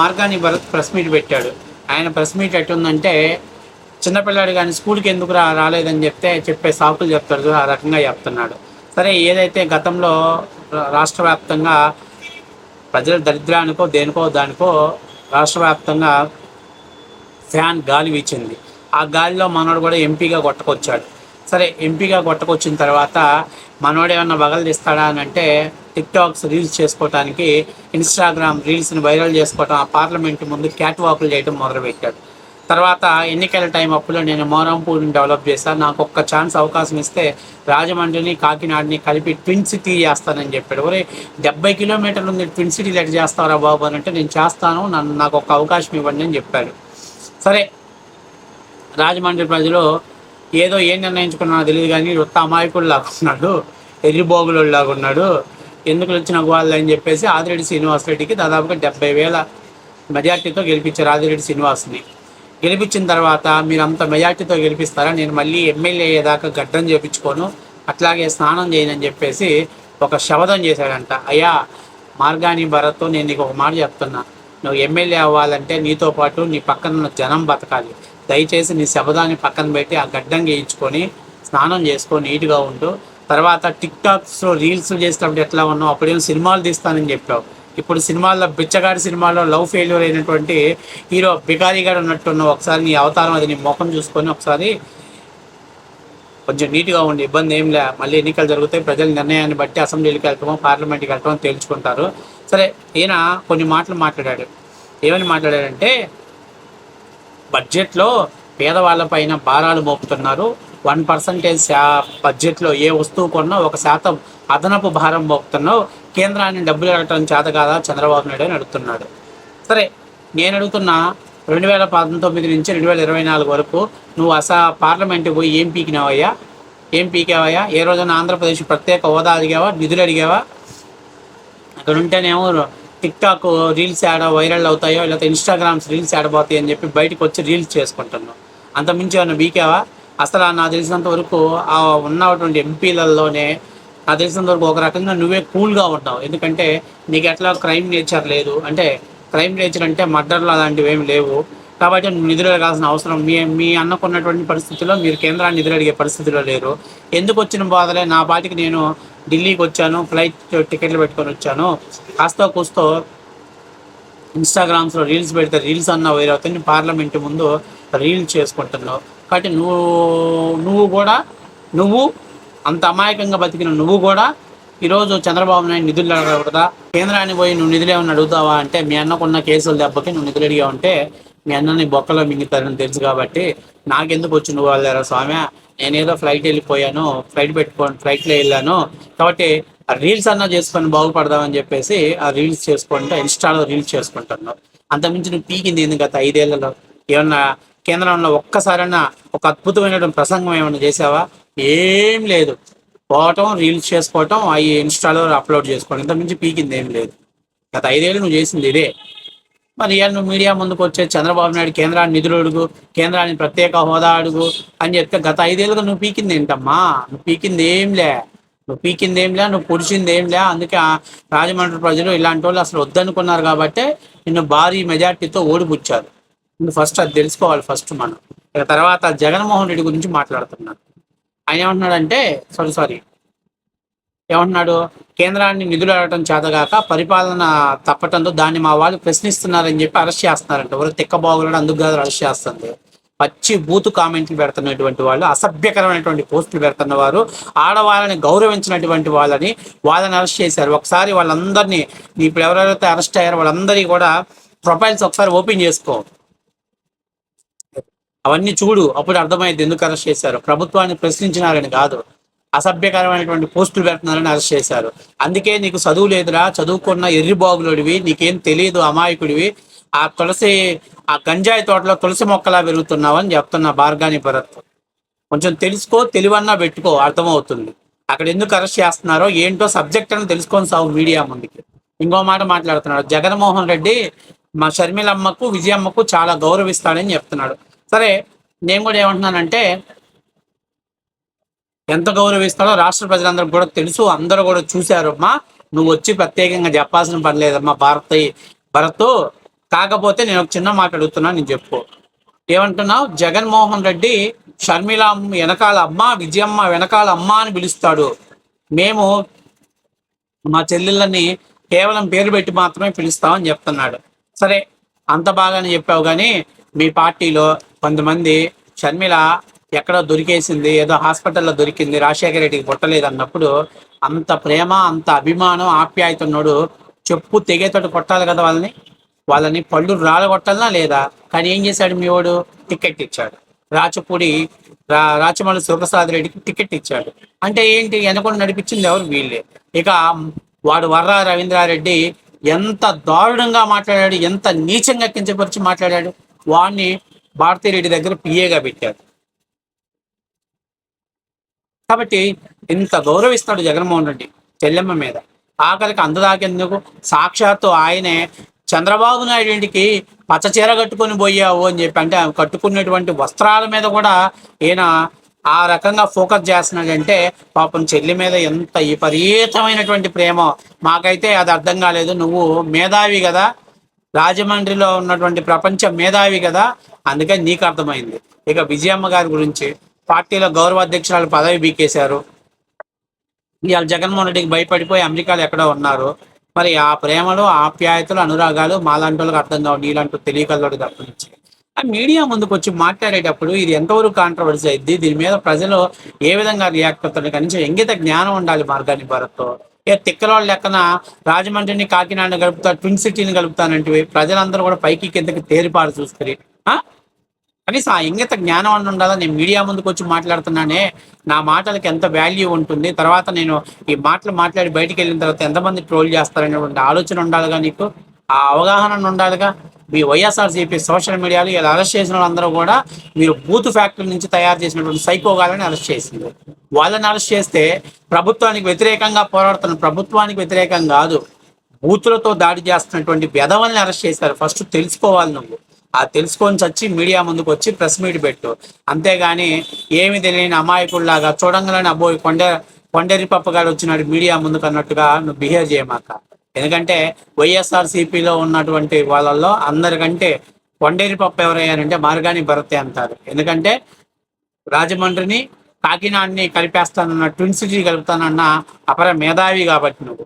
మార్గాన్ని Bharat press meet పెట్టాడు. ఆయన ప్రెస్ మీట్ ఎట్టుందంటే చిన్నపిల్లాడు కానీ స్కూల్కి ఎందుకు రా రాలేదని చెప్తే చెప్పే సాకులు చెప్తాడు. ఆ రకంగా చెప్తున్నాడు. సరే ఏదైతే గతంలో రాష్ట్ర వ్యాప్తంగా ప్రజల దరిద్రానికో దేనికో దానికో రాష్ట్ర వ్యాప్తంగా ఫ్యాన్ గాలి వీచింది. ఆ గాలిలో మనోడు కూడా ఎంపీగా కొట్టుకొచ్చాడు. సరే ఎంపీగా కొట్టకొచ్చిన తర్వాత మనోడు ఏమన్నా బగలు తీస్తాడా అని అంటే టిక్టాక్స్ రీల్స్ చేసుకోవటానికి ఇన్స్టాగ్రామ్ రీల్స్ని వైరల్ చేసుకోవటం ఆ పార్లమెంట్ ముందు క్యాట్ వాకులు చేయడం మొదలుపెట్టాడు. తర్వాత ఎన్నికల టైం అప్పులో నేను మోరంపూర్ని డెవలప్ చేశాను నాకు ఒక్క ఛాన్స్ అవకాశం ఇస్తే రాజమండ్రిని కాకినాడని కలిపి ట్విన్ సిటీ చేస్తానని చెప్పాడు. ఒరే డెబ్బై కిలోమీటర్లు ఉంది ట్విన్ సిటీ లెట్ చేస్తారా బాబు అని అంటే నేను చేస్తాను నన్ను నాకు ఒక అవకాశం ఇవ్వండి అని చెప్పాడు. సరే రాజమండ్రి ప్రజలు ఏదో ఏం నిర్ణయించుకున్నా తెలియదు కానీ ఉత్త అమాయకుడులాగా ఉన్నాడు ఎర్రిబోగులు లాగా ఉన్నాడు ఎందుకు వచ్చిన వాళ్ళు అని చెప్పేసి ఆదిరెడ్డి శ్రీనివాస్ రెడ్డికి దాదాపుగా డెబ్బై వేల మెజార్టీతో గెలిపించారు ఆదిరెడ్డి శ్రీనివాస్ని. గెలిపించిన తర్వాత మీరు అంత మెజార్టీతో గెలిపిస్తారా? నేను మళ్ళీ ఎమ్మెల్యే అయ్యేదాకా గడ్డం చేపించుకోను అట్లాగే స్నానం చేయనని చెప్పేసి ఒక శబదం చేశాడంట. అయ్యా మార్గాని భరత్ నేను నీకు ఒక మాట చెప్తున్నా. నువ్వు ఎమ్మెల్యే అవ్వాలంటే నీతో పాటు నీ పక్కన ఉన్న జనం బతకాలి. దయచేసి నీ శబదాన్ని పక్కన పెట్టి ఆ గడ్డం గేయించుకొని స్నానం చేసుకొని నీట్గా ఉండు. తర్వాత టిక్ టాక్స్లో రీల్స్ చేసేటప్పుడు ఎట్లా ఉన్నావు? అప్పుడేమో సినిమాలు తీస్తానని చెప్పావు. ఇప్పుడు సినిమాల్లో బిచ్చగాడి సినిమాలో లవ్ ఫెయిల్యూర్ అయినటువంటి హీరో బికారీగాడు ఉన్నట్టున్నావు. ఒకసారి నీ అవతారం అది నీ ముఖం చూసుకొని ఒకసారి కొంచెం నీట్గా ఉండి ఇబ్బంది ఏం లే. మళ్ళీ ఎన్నికలు జరుగుతాయి ప్రజల నిర్ణయాన్ని బట్టి అసెంబ్లీకి వెళ్తామో పార్లమెంట్కి వెళ్తామో తేల్చుకుంటారు. సరే ఈయన కొన్ని మాటలు మాట్లాడాడు. ఏమని మాట్లాడాడంటే బడ్జెట్లో పేదవాళ్ళపైన భారాలు మోపుతున్నారు. వన్ పర్సంటేజ్ శా బడ్జెట్లో ఏ వస్తువు కొన్నా ఒక శాతం అదనపు భారం మోపుతున్నావు. కేంద్రాన్ని డబ్బులు అడగటం చేత కాదా? చంద్రబాబు నాయుడు అని అడుగుతున్నాడు. సరే నేను అడుగుతున్నా రెండు వేల పంతొమ్మిది నుంచి రెండు వేల ఇరవై నాలుగు వరకు నువ్వు అసా పార్లమెంట్కి పోయి ఏం పీకినావయ్యా? ఏం పీకావయ్యా? ఏ రోజున ఆంధ్రప్రదేశ్ ప్రత్యేక హోదా అడిగావా? నిధులు అడిగావా? అక్కడ ఉంటేనేమో టిక్ టాక్ రీల్స్ యాడ వైరల్ అవుతాయో లేకపోతే ఇన్స్టాగ్రామ్స్ రీల్స్ ఆడబోతాయి అని చెప్పి బయటకు వచ్చి రీల్స్ చేసుకుంటున్నాం. అంతమించి ఏమైనా బీకావా? అసలు నాకు తెలిసినంత వరకు ఆ ఉన్నటువంటి ఎంపీలలోనే నాకు తెలిసినంత వరకు ఒక రకంగా నువ్వే కూల్గా ఉంటావు ఎందుకంటే నీకు ఎట్లా క్రైమ్ నేచర్ లేదు. అంటే క్రైమ్ నేచర్ అంటే మర్డర్లు అలాంటివి ఏమి లేవు. కాబట్టి నువ్వు నిధులడగాల్సిన అవసరం. మీ మీ అన్నకున్నటువంటి పరిస్థితుల్లో మీరు కేంద్రాన్ని నిద్ర అడిగే పరిస్థితిలో లేరు. ఎందుకు వచ్చిన బాధలే? నా పాటికి నేను ఢిల్లీకి వచ్చాను ఫ్లైట్ టికెట్లు uh, పెట్టుకొని వచ్చాను. కాస్తో కూస్తో ఇన్స్టాగ్రామ్స్లో రీల్స్ పెడితే రీల్స్ అన్న వైర్ అవుతుంది పార్లమెంట్ ముందు రీల్స్ చేసుకుంటున్నావు. కాబట్టి నువ్వు నువ్వు కూడా నువ్వు అంత అమాయకంగా బతికిన నువ్వు కూడా ఈరోజు చంద్రబాబు నాయుడు నిధులు అడగకూడదా? కేంద్రాన్ని పోయి నువ్వు నిధులు ఏమన్నా అడుగుతావా అంటే మీ అన్నకున్న కేసుల దెబ్బకి నువ్వు నిధులు అడిగావు ఉంటే మీ అన్నని బొక్కలో మింగుతారని తెలుసు కాబట్టి నాకెందుకు వచ్చి నువ్వు వాళ్ళారా స్వామి? నేనేదో ఫ్లైట్ వెళ్ళిపోయాను ఫ్లైట్ పెట్టుకోండి ఫ్లైట్లో వెళ్ళాను కాబట్టి ఆ రీల్స్ అన్నా చేసుకొని బాగుపడదామని చెప్పేసి ఆ రీల్స్ చేసుకుంటా ఇన్స్టాలో రీల్స్ చేసుకుంటాను అంతకుమించి నువ్వు పీకింది ఎందుకు గత ఐదేళ్ళలో? ఏమన్నా కేంద్రంలో ఒక్కసారైనా ఒక అద్భుతమైనటువంటి ప్రసంగం ఏమైనా చేసావా? ఏం లేదు. పోవటం రీల్స్ చేసుకోవటం అవి ఇన్స్టాలో అప్లోడ్ చేసుకోవడం ఇంతకుమించి పీకింది ఏం లేదు. గత ఐదేళ్ళు నువ్వు చేసింది ఇదే. మరి నువ్వు మీడియా ముందుకు వచ్చే చంద్రబాబు నాయుడు కేంద్రాన్ని నిధులు అడుగు కేంద్రాన్ని ప్రత్యేక హోదా అడుగు అని చెప్తే గత ఐదేళ్ళుగా నువ్వు పీకింది ఏంటమ్మా? నువ్వు పీకింది ఏంలే నువ్వు పీకింది ఏంలే నువ్వు పొడిచింది ఏంలే అందుకే ఆ రాజమండ్రి ప్రజలు ఇలాంటి వాళ్ళు అసలు వద్దనుకున్నారు కాబట్టి నిన్ను భారీ మెజార్టీతో ఓడిపుచ్చారు. నువ్వు ఫస్ట్ అది తెలుసుకోవాలి ఫస్ట్ మనం. ఇక తర్వాత జగన్మోహన్ రెడ్డి గురించి మాట్లాడుతున్నాను. ఆయన ఏమంటున్నాడంటే సారీ సారీ ఏమంటున్నాడు? కేంద్రాన్ని నిధులు అడగటం చేతగాక పరిపాలన తప్పటంతో దాన్ని మా వాళ్ళు ప్రశ్నిస్తున్నారని చెప్పి అరెస్ట్ చేస్తున్నారంట. ఎవరు తిక్కబాగులను అందుకు కాదు అరెస్ట్ చేస్తుంది. పచ్చి బూతు కామెంట్లు పెడుతున్నటువంటి వాళ్ళు అసభ్యకరమైనటువంటి పోస్టులు పెడుతున్న వారు ఆడవాళ్ళని గౌరవించినటువంటి వాళ్ళని వాళ్ళని అరెస్ట్ చేశారు. ఒకసారి వాళ్ళందరినీ ఇప్పుడు ఎవరెవరైతే అరెస్ట్ అయ్యారో వాళ్ళందరినీ కూడా ప్రొఫైల్స్ ఒకసారి ఓపెన్ చేసుకో. అవన్నీ చూడు అప్పుడు అర్థమైంది ఎందుకు అరెస్ట్ చేశారు. ప్రభుత్వాన్ని ప్రశ్నించినారని కాదు. అసభ్యకరమైనటువంటి పోస్టులు పెడుతున్నారని అరెస్ట్ చేశారు. అందుకే నీకు చదువు లేదురా చదువుకున్న ఎర్రి ఎర్రిబాగులుడివి నీకేం తెలియదు అమాయకుడివి. ఆ తులసి ఆ గంజాయి తోటలో తులసి మొక్కలా పెరుగుతున్నావు అని చెప్తున్న భార్గాని భరత్. కొంచెం తెలుసుకో తెలివన్నా పెట్టుకో అర్థమవుతుంది. అక్కడ ఎందుకు అరెస్ట్ చేస్తున్నారో ఏంటో సబ్జెక్ట్ అని తెలుసుకొని సాగు మీడియా ముందుకి. ఇంకో మాట మాట్లాడుతున్నాడు. జగన్మోహన్ రెడ్డి మా షర్మిలమ్మకు విజయమ్మకు చాలా గౌరవిస్తాడని చెప్తున్నాడు. సరే నేను కూడా ఏమంటున్నానంటే ఎంత గౌరవిస్తాడో రాష్ట్ర ప్రజలందరూ కూడా తెలుసు అందరూ కూడా చూశారమ్మా నువ్వు వచ్చి ప్రత్యేకంగా చెప్పాల్సిన పని లేదమ్మా భారత్ భరత్ కాకపోతే నేను ఒక చిన్న మాట అడుగుతున్నా నేను చెప్పు. ఏమంటున్నావు? జగన్మోహన్ రెడ్డి షర్మిల వెనకాల అమ్మ విజయమ్మ వెనకాల అమ్మ అని పిలుస్తాడు. మేము మా చెల్లెళ్ళని కేవలం పేరు పెట్టి మాత్రమే పిలుస్తామని చెప్తున్నాడు. సరే అంత బాగానే చెప్పావు కానీ మీ పార్టీలో కొంతమంది షర్మిల ఎక్కడో దొరికేసింది ఏదో హాస్పిటల్లో దొరికింది రాజశేఖర రెడ్డికి పుట్టలేదు అన్నప్పుడు అంత ప్రేమ అంత అభిమానం ఆప్యాయత ఉన్నాడు చెప్పు తెగేతోటి కొట్టాలి కదా వాళ్ళని? వాళ్ళని పళ్ళు రాలగొట్టాలనా లేదా? కానీ ఏం చేశాడు మీ వాడు? టికెట్ ఇచ్చాడు. రాచపూడి రా రాచమల్లి సుప్రసాద్ రెడ్డికి టికెట్ ఇచ్చాడు. అంటే ఏంటి? వెనకుండా నడిపించింది ఎవరు? వీళ్ళే. ఇక వాడు వర్రా రవీంద్రారెడ్డి ఎంత దారుణంగా మాట్లాడాడు ఎంత నీచంగా కించపరిచి మాట్లాడాడు. వాడిని భారతీరెడ్డి దగ్గర పిఏగా పెట్టాడు కాబట్టి ఇంత గౌరవిస్తాడు జగన్మోహన్ రెడ్డి చెల్లెమ్మ మీద. ఆఖరికి అందదాకెందుకు? సాక్షాత్తు ఆయనే చంద్రబాబు నాయుడు ఇంటికి పచ్చ చీర కట్టుకొని పోయావు అని చెప్పి అంటే ఆమె కట్టుకున్నటువంటి వస్త్రాల మీద కూడా ఈయన ఆ రకంగా ఫోకస్ చేస్తున్నాడంటే పాపం చెల్లి మీద ఎంత విపరీతమైనటువంటి ప్రేమ. మాకైతే అది అర్థం కాలేదు. నువ్వు మేధావి కదా. రాజమండ్రిలో ఉన్నటువంటి ప్రపంచ మేధావి కదా. అందుకని నీకు అర్థమైంది. ఇక విజయమ్మ గారి గురించి పార్టీలో గౌరవ అధ్యక్షురాలు పదవి బీకేశారు. ఇవాళ జగన్మోహన్ రెడ్డికి భయపడిపోయి అమెరికాలో ఎక్కడో ఉన్నారు. మరి ఆ ప్రేమలు ఆప్యాయతలు అనురాగాలు మాలాంటి వాళ్ళకి అర్థం కావు నీలాంటి తెలియకల్లోడు తప్పించి ఆ మీడియా ముందుకు వచ్చి మాట్లాడేటప్పుడు ఇది ఎంతవరకు కాంట్రవర్సీ అయింది? దీని మీద ప్రజలు ఏ విధంగా రియాక్ట్ అవుతారు కనీసం ఎంగిత జ్ఞానం ఉండాలి మార్గాన్ని భరత్తో. ఏ తిక్కలోళ్ళ లెక్కన రాజమండ్రిని కాకినాడ గలుపుతా ట్విన్ సిటీని గడుపుతానంటివి ప్రజలందరూ కూడా పైకి కిందకి తేరిపారు చూసుకుని కనీసం ఆ ఇంగిత జ్ఞానం అని ఉండాలా నేను మీడియా ముందుకు వచ్చి మాట్లాడుతున్నానే నా మాటలకు ఎంత వాల్యూ ఉంటుంది తర్వాత నేను ఈ మాటలు మాట్లాడి బయటికి వెళ్ళిన తర్వాత ఎంతమంది ట్రోల్ చేస్తారనేటువంటి ఆలోచన ఉండాలిగా నీకు? ఆ అవగాహన ఉండాలిగా? మీ వైఎస్ఆర్సీపీ సోషల్ మీడియాలో ఇలా అరెస్ట్ చేసిన వాళ్ళందరూ కూడా మీరు బూత్ ఫ్యాక్టరీ నుంచి తయారు చేసినటువంటి సైకోగాలని అరెస్ట్ చేసింది వాళ్ళని అరెస్ట్ చేస్తే ప్రభుత్వానికి వ్యతిరేకంగా పోరాడుతున్న ప్రభుత్వానికి వ్యతిరేకం కాదు. బూతులతో దాడి చేస్తున్నటువంటి బెదవల్ని అరెస్ట్ చేశారు. ఫస్ట్ తెలుసుకోవాలి నువ్వు. ఆ తెలుసుకొని చచ్చి మీడియా ముందుకు వచ్చి ప్రెస్ మీట్ పెట్టు. అంతేగాని ఏమి తెలియని అమాయకుల్లాగా చూడంగానే అబ్బో కొండ కొండరి పప్ప గారు వచ్చినాడు మీడియా ముందుకు అన్నట్టుగా నువ్వు బిహేవ్ చేయమాక. ఎందుకంటే వైఎస్ఆర్ సిపిలో ఉన్నటువంటి వాళ్ళల్లో అందరికంటే కొండేరి పప్పు ఎవరయ్యారంటే మార్గాని భరతే అంటారు. ఎందుకంటే రాజమండ్రిని కాకినాడని కలిపేస్తానన్న ట్విన్ సిటీ కలుపుతానన్న అపర మేధావి కాబట్టి నువ్వు.